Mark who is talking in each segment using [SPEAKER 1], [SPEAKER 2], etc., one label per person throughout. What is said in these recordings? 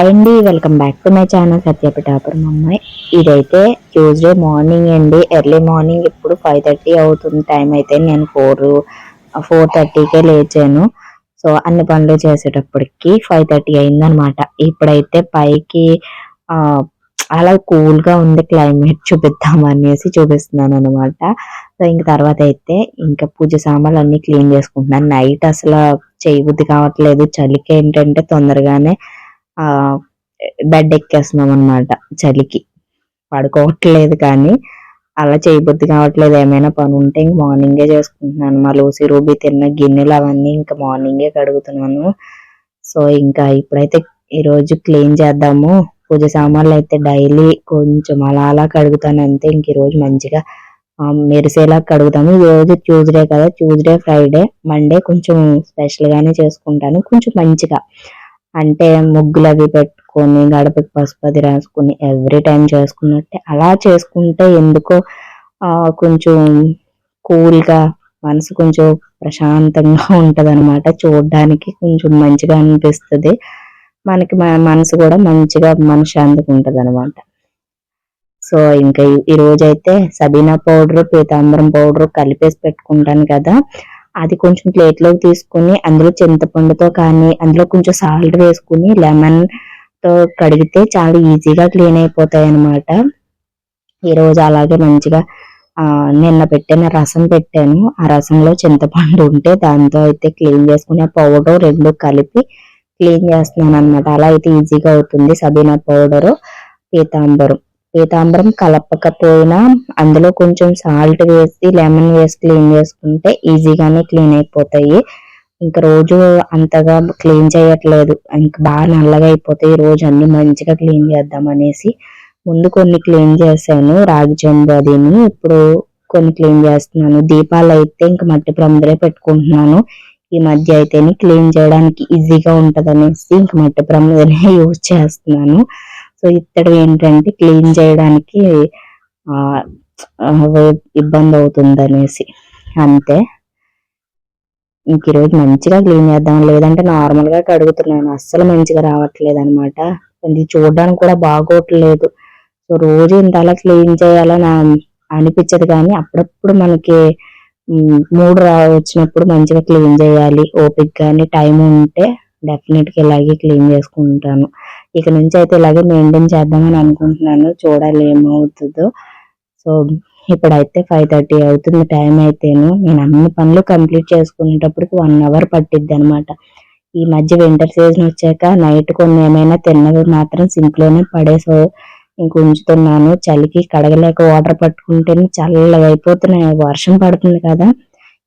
[SPEAKER 1] Hi అండి welcome back to my channel Satyapithapuram అమ్మాయి ఇదైతే ట్యూస్డే మార్నింగ్ అండి. ఎర్లీ మార్నింగ్ ఇప్పుడు ఫైవ్ థర్టీ అవుతుంది టైం అయితే. నేను ఫోర్ ఫోర్ థర్టీకే లేచాను. సో అన్ని పనులు చేసేటప్పటికి ఫైవ్ థర్టీ అయిందనమాట ఇప్పుడైతే పైకి అలా కూల్గా ఉంది క్లైమేట్ చూపిద్దామనేసి చూపిస్తున్నాను అనమాట సో ఇంక తర్వాత అయితే ఇంకా పూజ సామాన్లు అన్నీ క్లీన్ చేసుకుంటున్నాను. నైట్ అసలు చేయబుద్ధి కావట్లేదు. చలికి ఏంటంటే తొందరగానే బెడ్ ఎక్కేస్తున్నాం అనమాట చలికి. పడుకోవట్లేదు కానీ అలా చేయబుద్ధి కావట్లేదు. ఏమైనా పని ఉంటే ఇంక మార్నింగే చేసుకుంటున్నాను. మా లూసి రూబీ తిన్న గిన్నెలు అవన్నీ ఇంకా మార్నింగే కడుగుతున్నాను. సో ఇంకా ఇప్పుడైతే ఈరోజు క్లీన్ చేద్దాము. పూజ సామాన్లు అయితే డైలీ కొంచెం అలా అలా కడుగుతాను. అంతే ఇంక ఈరోజు మంచిగా మెరిసేలా కడుగుతాము. ఈరోజు ట్యూస్డే కదా. ట్యూస్డే ఫ్రైడే మండే కొంచెం స్పెషల్గానే చేసుకుంటాను. కొంచెం మంచిగా. అంటే ముగ్గులు అవి పెట్టుకొని గడపకి పసుపు అది రాసుకొని ఎవ్రీ టైం చేసుకున్నట్టే. అలా చేసుకుంటే ఎందుకో కొంచెం కూల్గా మనసు కొంచెం ప్రశాంతంగా ఉంటుంది అనమాట చూడడానికి కొంచెం మంచిగా అనిపిస్తుంది. మనకి మన మనసు కూడా మంచిగా మనశ్శాంతిగా ఉంటుంది అనమాట సో ఇంకా ఈ- సబీనా పౌడర్ పీతాంబరం పౌడర్ కలిపేసి పెట్టుకుంటాను కదా. అది కొంచెం ప్లేట్లోకి తీసుకుని అందులో చింతపండుతో కానీ అందులో కొంచెం సాల్ట్ వేసుకుని లెమన్తో కడిగితే చాలా ఈజీగా క్లీన్ అయిపోతాయి అన్నమాట. ఈరోజు అలాగే మంచిగా నిన్న పెట్టిన రసం పెట్టాను. ఆ రసంలో చింతపండు ఉంటే దాంతో అయితే క్లీన్ చేసుకుని పౌడర్ రెండు కలిపి క్లీన్ చేస్తున్నాను అన్నమాట అలా అయితే ఈజీగా అవుతుంది సబీనా పౌడరు పీతాంబరం. పీతాంబరం కలపకపోయినా అందులో కొంచెం సాల్ట్ వేసి లెమన్ వేసి క్లీన్ చేసుకుంటే ఈజీగానే క్లీన్ అయిపోతాయి. ఇంకా రోజు అంతగా క్లీన్ చేయట్లేదు. ఇంకా బాగా నల్లగా అయిపోతాయి. ఈ రోజు అన్ని మంచిగా క్లీన్ చేద్దాం అనేసి ముందు కొన్ని క్లీన్ చేశాను. రాగి చెంబు అదిని. ఇప్పుడు కొన్ని క్లీన్ చేస్తున్నాను. దీపాలు అయితే ఇంకా మట్టి ప్రమిదలే పెట్టుకుంటున్నాను. ఈ మధ్య అయితేనే క్లీన్ చేయడానికి ఈజీగా ఉంటుంది అనేసి ఇంక మట్టి ప్రమిదనే యూజ్ చేస్తున్నాను. సో ఇత్తడి ఏంటంటే క్లీన్ చేయడానికి ఇబ్బంది అవుతుంది అనేసి అంతే. ఇంక ఈరోజు మంచిగా క్లీన్ చేద్దాం. లేదంటే నార్మల్గా కడుగుతున్నాను. అస్సలు మంచిగా రావట్లేదు అనమాట ఇది చూడడానికి కూడా బాగోట్లేదు. సో రోజు ఇంత అలా క్లీన్ చేయాలని అనిపించదు కానీ అప్పుడప్పుడు మనకి మూడు రా వచ్చినప్పుడు మంచిగా క్లీన్ చేయాలి. ఓపిక కానీ టైం ఉంటే డెఫినెట్గా ఇలాగే క్లీన్ చేసుకుంటాను. ఇక నుంచి అయితే ఇలాగే మెయింటైన్ చేద్దామని అనుకుంటున్నాను. చూడాలి ఏమవుతుందో. సో ఇప్పుడైతే ఫైవ్ థర్టీ అవుతుంది టైం అయితేను. నేను అన్ని పనులు కంప్లీట్ చేసుకునేటప్పటికి వన్ అవర్ పట్టిద్ది అనమాట ఈ మధ్య వింటర్ సీజన్ వచ్చాక నైట్ కొన్ని ఏమైనా తిన్నవి మాత్రం సింక్లోనే పడేసో ఇంక ఉంచుతున్నాను. చలికి కడగలేక వాటర్ పట్టుకుంటేనే చల్లగా అయిపోతున్నాయి. వర్షం పడుతుంది కదా.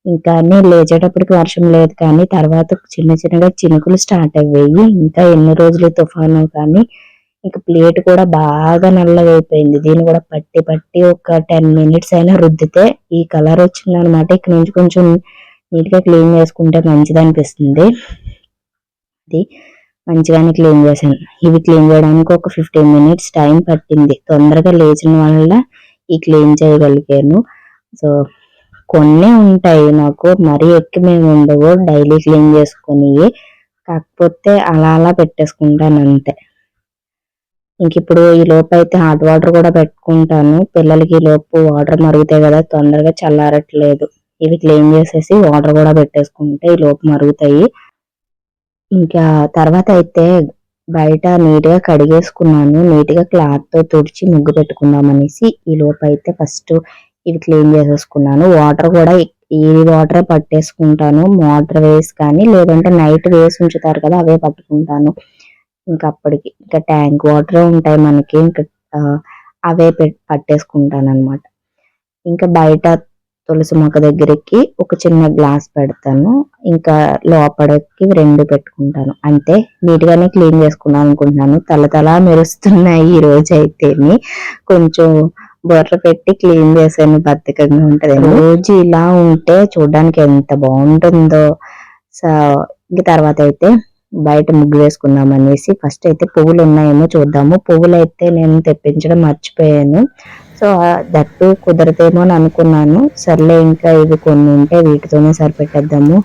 [SPEAKER 1] ఇంకా అన్ని లేచేటప్పటికి వర్షం లేదు కానీ తర్వాత చిన్న చిన్నగా చినుకులు స్టార్ట్ అయ్యాయి. ఇంకా ఎన్ని రోజులు తుఫాను కానీ ఇంకా ప్లేట్ కూడా బాగా నల్లగా అయిపోయింది దీన్ని కూడా పట్టి పట్టి ఒక టెన్ మినిట్స్ అయినా రుద్దితే ఈ కలర్ వచ్చింది అనమాట ఇక్కడ నుంచి కొంచెం నీట్గా క్లీన్ చేసుకుంటే మంచిది అనిపిస్తుంది. అది మంచిగానే క్లీన్ చేశాను. ఇవి క్లీన్ చేయడానికి ఒక ఫిఫ్టీన్ మినిట్స్ టైం పట్టింది. తొందరగా లేచిన వల్ల ఈ క్లీన్ చేయగలిగాను. సో కొన్ని ఉంటాయి నాకు మరీ ఎక్కువ మేము ఉండవు. డైలీ క్లీన్ చేసుకుని కాకపోతే అలా అలా పెట్టేసుకుంటాను అంతే. ఇంక ఇప్పుడు ఈ లోపు అయితే హాట్ వాటర్ కూడా పెట్టుకుంటాను. పిల్లలకి ఈ లోపు వాటర్ మరుగుతాయి కదా తొందరగా చల్లారట్లేదు. ఇవి క్లీన్ చేసేసి వాటర్ కూడా పెట్టేసుకుంటే ఈ లోపు మరుగుతాయి. ఇంకా తర్వాత అయితే బయట నీట్గా కడిగేసుకున్నాను. నీట్గా క్లాత్తో తుడిచి ముగ్గు పెట్టుకుందాం అనేసి ఈ లోపు అయితే ఫస్ట్ ఇవి క్లీన్ చేసేసుకున్నాను. వాటర్ కూడా ఈ వాటర్ పట్టేసుకుంటాను. వాటర్ వేసి కానీ లేదంటే నైట్ వేసి ఉంచుతారు కదా అవే పట్టుకుంటాను. ఇంకా అప్పటికి ఇంకా ట్యాంక్ వాటర్ ఉంటాయి మనకి. ఇంకా అవే పట్టేసుకుంటాను అనమాట ఇంకా బయట తులసి మొక్క దగ్గరికి ఒక చిన్న గ్లాస్ పెడతాను. ఇంకా లోపలికి రెండు పెట్టుకుంటాను. అంతే. నీట్గానే క్లీన్ చేసుకున్నాను అనుకుంటున్నాను. తల తల మెరుస్తున్నాయి ఈ రోజు అయితేని కొంచెం బొర్ర పెట్టి క్లీన్ చేసాను బద్ధకంగా ఉంటది రోజు ఇలా ఉంటే చూడడానికి ఎంత బాగుంటుందో. సో ఇంక తర్వాత అయితే బయట ముగ్గు వేసుకుందాం అనేసి ఫస్ట్ అయితే పువ్వులు ఉన్నాయేమో చూద్దాము. పువ్వులు అయితే నేను తెప్పించడం మర్చిపోయాను. సో దట్టు కుదరదేమో అని అనుకున్నాను. సర్లే ఇంకా ఇవి కొన్ని ఉంటే వీటితోనే సరిపెట్టేద్దాము.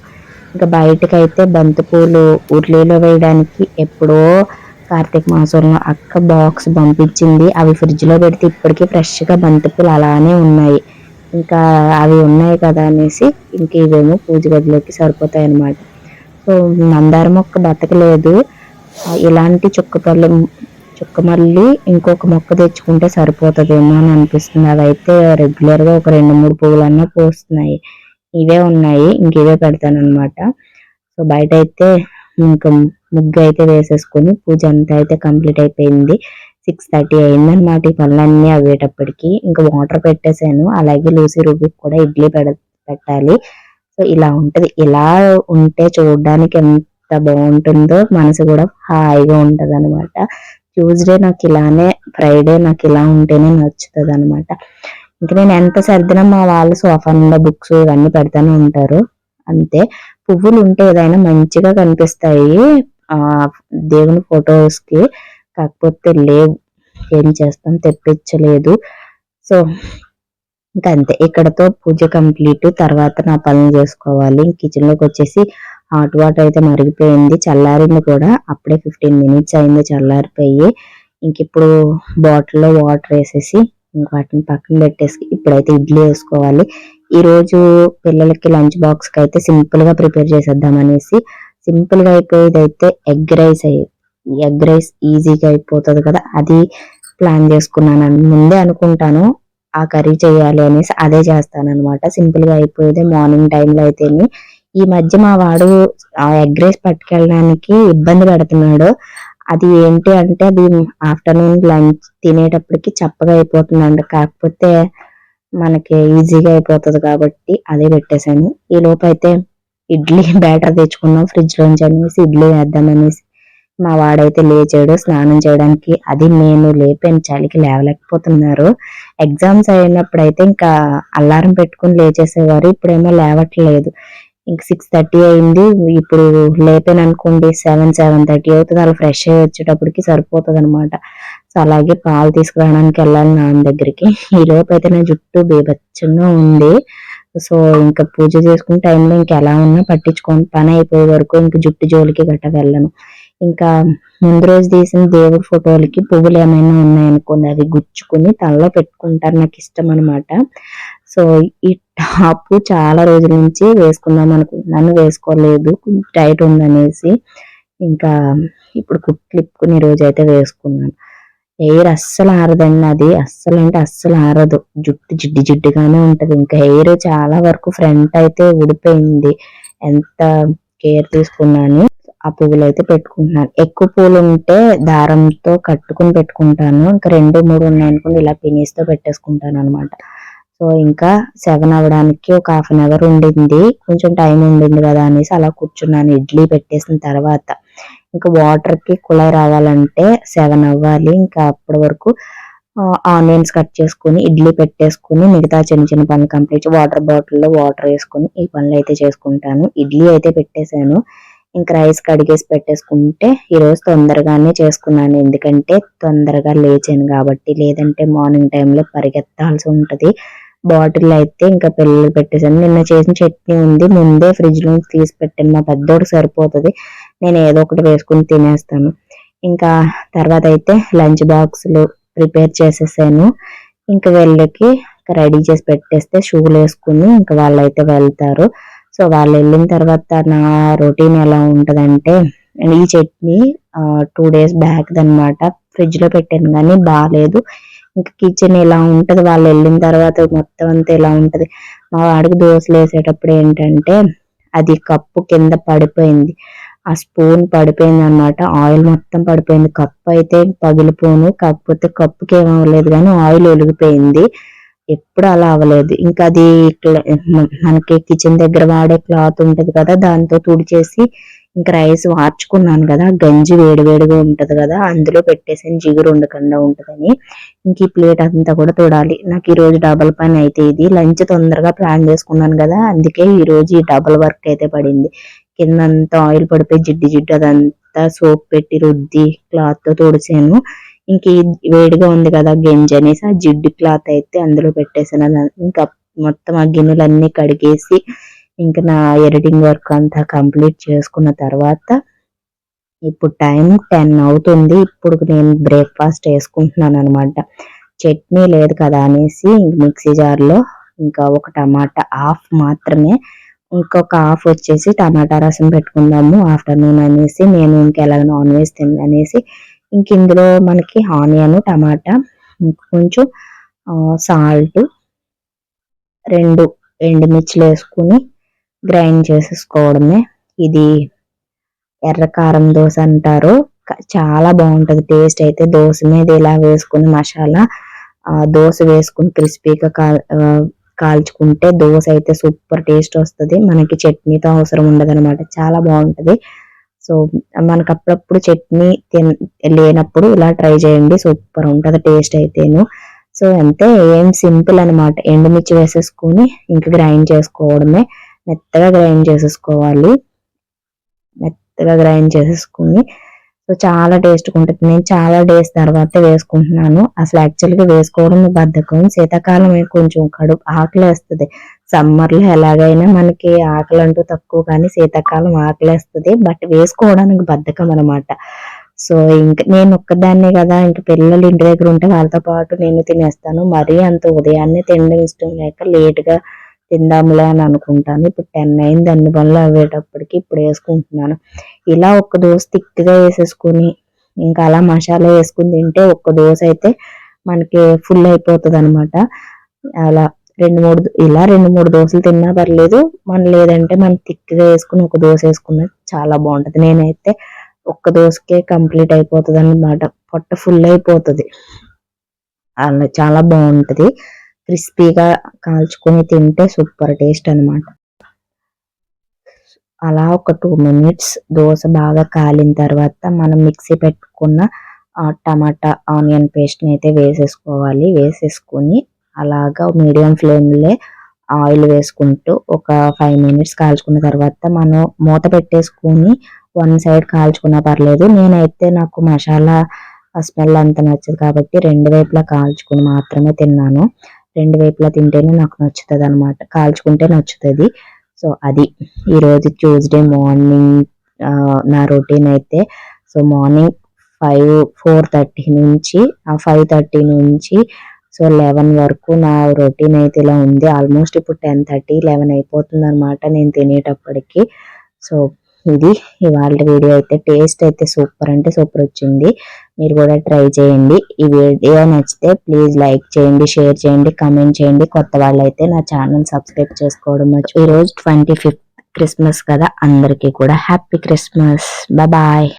[SPEAKER 1] ఇంకా బయటకైతే బంతి పూలు ఉర్లీలో వేయడానికి ఎప్పుడో కార్తీక మాసంలో అక్క బాక్స్ పంపించింది. అవి ఫ్రిడ్జ్లో పెడితే ఇప్పటికీ ఫ్రెష్గా బంతిపూలు అలానే ఉన్నాయి. ఇంకా అవి ఉన్నాయి కదా అనేసి ఇంక ఇవేమో పూజ గదిలోకి సరిపోతాయి అన్నమాట సో మందార మొక్క బతకలేదు. ఇలాంటి చుక్కపల్లి చుక్క మళ్ళీ ఇంకొక మొక్క తెచ్చుకుంటే సరిపోతుందేమో అని అనిపిస్తుంది. అవి అయితే రెగ్యులర్గా ఒక రెండు మూడు పువ్వులన్నా పోస్తున్నాయి. ఇవే ఉన్నాయి. ఇంక ఇవే పెడతాను అనమాట సో బయట అయితే ఇంకా ముగ్గు అయితే వేసేసుకొని పూజ అంతా అయితే కంప్లీట్ అయిపోయింది. సిక్స్ థర్టీ అయిందనమాట ఈ పనులన్నీ అవ్వేటప్పటికి ఇంకా వాటర్ పెట్టేశాను. అలాగే లూసీ రూబీకి కూడా ఇడ్లీ పెడ పెట్టాలి. సో ఇలా ఉంటది. ఇలా ఉంటే చూడడానికి ఎంత బాగుంటుందో మనసు కూడా హాయిగా ఉంటది అనమాట ట్యూస్డే నాకు ఇలానే ఫ్రైడే నాకు ఇలా ఉంటేనే నచ్చుతుంది అనమాట ఇంక నేను ఎంత సర్దినా మా వాళ్ళు సోఫా నిండా బుక్స్ ఇవన్నీ పెడతానే ఉంటారు. అంతే. పువ్వులు ఉంటే ఏదైనా మంచిగా కనిపిస్తాయి. దేవుని ఫొటోస్కి కాకపోతే లేవు. ఏం చేస్తాం? తెప్పించలేదు. సో ఇంకా అంతే ఇక్కడతో పూజ కంప్లీట్. తర్వాత నా పనులు చేసుకోవాలి. కిచెన్లోకి వచ్చేసి హాట్ వాటర్ అయితే మరిగిపోయింది. చల్లారింది కూడా. అప్పుడే ఫిఫ్టీన్ మినిట్స్ అయింది చల్లారిపోయి. ఇంక ఇప్పుడు బాటిల్లో వాటర్ వేసేసి ఇంక వాటిని పక్కన పెట్టేసి ఇప్పుడైతే ఇడ్లీ వేసుకోవాలి. ఈరోజు పిల్లలకి లంచ్ బాక్స్కి అయితే సింపుల్గా ప్రిపేర్ చేసేద్దాం అనేసి సింపుల్గా అయిపోయేది అయితే ఎగ్ రైస్ ఎగ్ రైస్ ఈజీగా అయిపోతుంది కదా అది ప్లాన్ చేసుకున్నాను. ముందే అనుకుంటాను ఆ కర్రీ చేయాలి అనేసి అదే చేస్తాను అనమాట సింపుల్గా అయిపోయేది మార్నింగ్ టైంలో అయితే ఈ మధ్య మా వాడు ఆ ఎగ్ రైస్ పట్టుకెళ్ళడానికి ఇబ్బంది పెడుతున్నాడు. అది ఏంటి అంటే అది ఆఫ్టర్నూన్ లంచ్ తినేటప్పటికి చప్పగా అయిపోతుందండి కాకపోతే మనకి ఈజీగా అయిపోతుంది కాబట్టి అదే పెట్టేశాను. ఈ లోపు అయితే ఇడ్లీ బ్యాటర్ తెచ్చుకున్నాం. ఫ్రిడ్జ్ లోంచి అనేసి ఇడ్లీ వేద్దాం అనేసి మా వాడైతే లేచాడు. స్నానం చేయడానికి అది నేను లేపాను. చలికి లేవలేకపోతున్నారు. ఎగ్జామ్స్ అయినప్పుడు అయితే ఇంకా అలారం పెట్టుకుని లేచేసేవారు. ఇప్పుడేమో లేవట్లేదు. ఇంక సిక్స్ థర్టీ అయింది. ఇప్పుడు లేపాను అనుకోండి సెవెన్ సెవెన్ థర్టీ అవుతుంది. అలా ఫ్రెష్ అయ్యి వచ్చేటప్పటికి సరిపోతుంది అనమాట సో అలాగే పాలు తీసుకురావడానికి వెళ్ళాలి నాన్న దగ్గరికి. ఈ లోపు అయితే నా జుట్టు బీభత్సంగా ఉంది. సో ఇంకా పూజ చేసుకునే టైంలో ఇంకా ఎలా ఉన్నా పట్టించుకోను పని అయిపోయే వరకు ఇంకా జుట్టు జోలికి గట్ట వెళ్ళను. ఇంకా ముందు రోజు తీసిన దేవుడి ఫోటోలకి పువ్వులు ఏమైనా ఉన్నాయనుకోండి అవి గుచ్చుకుని తలలో పెట్టుకుంటారు నాకు ఇష్టం అనమాట సో ఈ టాప్ చాలా రోజుల నుంచి వేసుకుందాం అనుకుంటున్నాను వేసుకోలేదు టైట్ ఉందనేసి. ఇంకా ఇప్పుడు కుట్లిప్పుకుని ఈ రోజు అయితే వేసుకున్నాను. హెయిర్ అస్సలు ఆరదండి అది. అస్సలు అంటే అస్సలు ఆరదు. జుట్టు జిడ్డు జిడ్డుగానే ఉంటది. ఇంకా హెయిర్ చాలా వరకు ఫ్రంట్ అయితే ఊడిపోయింది. ఎంత కేర్ తీసుకున్నాను ఆ పువ్వులు అయితే పెట్టుకుంటున్నాను. ఎక్కువ పూలు ఉంటే దారంతో కట్టుకుని పెట్టుకుంటాను. ఇంకా రెండు మూడు ఉన్నాయనుకోండి ఇలా పినీస్తో పెట్టేసుకుంటాను అనమాట సో ఇంకా సెవెన్ అవ్వడానికి ఒక హాఫ్ అన్ అవర్ ఉండింది. కొంచెం టైం ఉండింది కదా అనేసి అలా కూర్చున్నాను. ఇడ్లీ పెట్టేసిన తర్వాత ఇంకా వాటర్కి కుళాయి రావాలంటే సెవెన్ అవ్వాలి. ఇంకా అప్పటి వరకు ఆనియన్స్ కట్ చేసుకుని ఇడ్లీ పెట్టేసుకుని మిగతా చిన్న చిన్న పనులు కంప్లీట్ వాటర్ బాటిల్లో వాటర్ వేసుకుని ఈ పనులు అయితే చేసుకుంటాను. ఇడ్లీ అయితే పెట్టేశాను. ఇంకా రైస్ కడిగేసి పెట్టేసుకుంటే ఈరోజు తొందరగానే చేసుకున్నాను. ఎందుకంటే తొందరగా లేచాను కాబట్టి లేదంటే మార్నింగ్ టైంలో పరిగెత్తాల్సి ఉంటుంది. బాటిల్ అయితే ఇంకా పిల్లలు పెట్టేసాను నిన్న చేసిన చట్నీ ఉంది. ముందే ఫ్రిడ్జ్ నుంచి తీసి పెట్టాను. మా పెద్దోడు సరిపోతుంది. నేను ఏదో ఒకటి వేసుకుని తినేస్తాను. ఇంకా తర్వాత అయితే లంచ్ బాక్సులు ప్రిపేర్ చేసేసాను. ఇంకా వెళ్ళకి రెడీ చేసి పెట్టేస్తే షూలు వేసుకుని ఇంకా వాళ్ళైతే వెళ్తారు. సో వాళ్ళు వెళ్ళిన తర్వాత నా రొటీన్ ఎలా ఉంటుందంటే ఈ చట్నీ టూ డేస్ బ్యాక్ అన్నమాట. ఫ్రిడ్జ్లో పెట్టాను కానీ బాగాలేదు ఇంకా కిచెన్ ఇలా ఉంటుంది వాళ్ళు వెళ్ళిన తర్వాత మొత్తం అంతా ఇలా ఉంటుంది. మా వాడికి దోశలు వేసేటప్పుడు ఏంటంటే అది కప్పు కింద పడిపోయింది. ఆ స్పూన్ పడిపోయింది అనమాట ఆయిల్ మొత్తం పడిపోయింది. కప్పు అయితే పగిలిపోను. కాకపోతే కప్పుకి ఏం అవ్వలేదు కానీ ఆయిల్ ఒలిగిపోయింది. ఎప్పుడు అలా అవ్వలేదు. ఇంకా అది మనకి కిచెన్ దగ్గర వాడే క్లాత్ ఉంటుంది కదా దాంతో తుడిచేసి ఇంకా రైస్ వార్చుకున్నాను కదా. గంజి వేడివేడిగా ఉంటుంది కదా అందులో పెట్టేసి జిగురు ఉండకుండా ఉంటుందని ఇంక ఈ ప్లేట్ అంతా కూడా తోడాలి. నాకు ఈరోజు డబల్ పని అయితే ఇది. లంచ్ తొందరగా ప్లాన్ చేసుకున్నాను కదా అందుకే ఈ రోజు ఈ డబల్ వర్క్ అయితే పడింది. కిందంతా ఆయిల్ పడిపోయి జిడ్డు జిడ్డు అదంతా సోప్ పెట్టి రుద్ది క్లాత్తో తుడిచాను. ఇంక వేడిగా ఉంది కదా గింజ అనేసి ఆ జిడ్డు క్లాత్ అయితే అందులో పెట్టేసాను ఇంకా మొత్తం ఆ గిన్నెలన్నీ కడిగేసి ఇంకా నా ఎడిటింగ్ వర్క్ అంతా కంప్లీట్ చేసుకున్న తర్వాత ఇప్పుడు టైం టెన్ అవుతుంది. ఇప్పుడు నేను బ్రేక్ఫాస్ట్ వేసుకుంటున్నాను అనమాట చట్నీ లేదు కదా అనేసి మిక్సీ జార్లో ఇంకా ఒక టమాటా హాఫ్ మాత్రమే ఇంకొక హాఫ్ వచ్చేసి టమాటా రసం పెట్టుకుందాము ఆఫ్టర్నూన్ అనేసి. నేను ఇంకెలా నాన్ వెజ్ తిననేసి అనేసి ఇంక ఇందులో మనకి ఆనియన్ టమాటా కొంచెం సాల్ట్ రెండు ఎండుమిర్చిలు వేసుకుని గ్రైండ్ చేసేసుకోవడమే. ఇది ఎర్ర కారం దోశ అంటారు. చాలా బాగుంటుంది టేస్ట్ అయితే. దోశ మీద ఇలా వేసుకుని మసాలా దోశ వేసుకుని క్రిస్పీగా కాల్చుకుంటే దోశ అయితే సూపర్ టేస్ట్ వస్తుంది. మనకి చట్నీతో అవసరం ఉండదు అనమాట చాలా బాగుంటుంది. సో మనకు అప్పుడప్పుడు చట్నీ తిన లేనప్పుడు ఇలా ట్రై చేయండి. సూపర్ ఉంటుంది టేస్ట్ అయితేను. సో అంతే. ఏం సింపుల్ అనమాట ఎండుమిర్చి వేసేసుకొని ఇంకా గ్రైండ్ చేసుకోవడమే. మెత్తగా గ్రైండ్ చేసేసుకోవాలి. మెత్తగా గ్రైండ్ చేసేసుకుని సో చాలా టేస్ట్గా ఉంటుంది నేను చాలా డేస్ తర్వాత వేసుకుంటున్నాను. అసలు యాక్చువల్గా వేసుకోవడం బద్ధకం. శీతాకాలం కొంచెం కడుపు ఆకలి వేస్తుంది సమ్మర్లో ఎలాగైనా మనకి ఆకలి అంటూ తక్కువ కానీ శీతాకాలం ఆకలి వేస్తుంది బట్ వేసుకోవడానికి బద్ధకం అనమాట సో ఇంక నేను ఒక్కదాన్నే కదా ఇంక పిల్లలు ఇంటి దగ్గర ఉంటే వాళ్ళతో పాటు నేను తినేస్తాను. మరీ అంత ఉదయాన్నే తినడం ఇష్టం లేక లేట్గా తిందాంలే అని అనుకుంటాను. ఇప్పుడు టెన్ అయింది అన్ని పనులు అవ్వేటప్పటికి ఇప్పుడు వేసుకుంటున్నాను. ఇలా ఒక్క దోశ థిక్గా వేసేసుకుని ఇంకా అలా మసాలా వేసుకుని తింటే ఒక్క దోశ అయితే మనకి ఫుల్ అయిపోతుంది అనమాట అలా రెండు మూడు ఇలా రెండు మూడు దోశలు తిన్నా పర్లేదు. మన లేదంటే మనం థిక్గా వేసుకుని ఒక దోశ వేసుకున్న చాలా బాగుంటుంది. నేనైతే ఒక్క దోశకే కంప్లీట్ అయిపోతుంది అనమాట పొట్ట ఫుల్ అయిపోతుంది. అలా చాలా బాగుంటుంది. క్రిస్పీగా కాల్చుకొని తింటే సూపర్ టేస్ట్ అనమాట అలా ఒక టూ మినిట్స్ దోశ బాగా కాలిన తర్వాత మనం మిక్సీ పెట్టుకున్న టమాటా ఆనియన్ పేస్ట్ని అయితే వేసేసుకోవాలి. వేసేసుకొని అలాగా మీడియం ఫ్లేమ్లో ఆయిల్ వేసుకుంటూ ఒక ఫైవ్ మినిట్స్ కాల్చుకున్న తర్వాత మనం మూత పెట్టేసుకొని వన్ సైడ్ కాల్చుకున్నా పర్లేదు. నేనైతే నాకు మసాలా స్మెల్ అంత నచ్చదు కాబట్టి రెండు వైపులా కాల్చుకుని మాత్రమే తిన్నాను. రెండు వైపులా తింటేనే నాకు నచ్చుతుంది అనమాట కాల్చుకుంటే నచ్చుతుంది. సో అది. ఈరోజు ట్యూస్డే మార్నింగ్ నా రొటీన్ అయితే so morning five four thirty నుంచి ఫైవ్ థర్టీ నుంచి సో లెవెన్ వరకు నా రొటీన్ అయితే ఇలా ఉంది. ఆల్మోస్ట్ ఇప్పుడు టెన్ థర్టీ లెవెన్ అయిపోతుంది అనమాట నేను తినేటప్పటికి. సో ఇది. ఇవాళ వీడియో అయితే టేస్ట్ అయితే సూపర్ అంటే సూపర్ వచ్చింది. మీరు కూడా ట్రై చేయండి. ఈ వీడియో నచ్చితే ప్లీజ్ లైక్ చేయండి షేర్ చేయండి కమెంట్ చేయండి. కొత్త వాళ్ళైతే నా ఛానల్ సబ్స్క్రైబ్ చేసుకోవడం ఈ రోజు ట్వంటీ ఫిఫ్త్ క్రిస్మస్ కదా అందరికీ కూడా హ్యాపీ క్రిస్మస్. బాయ్.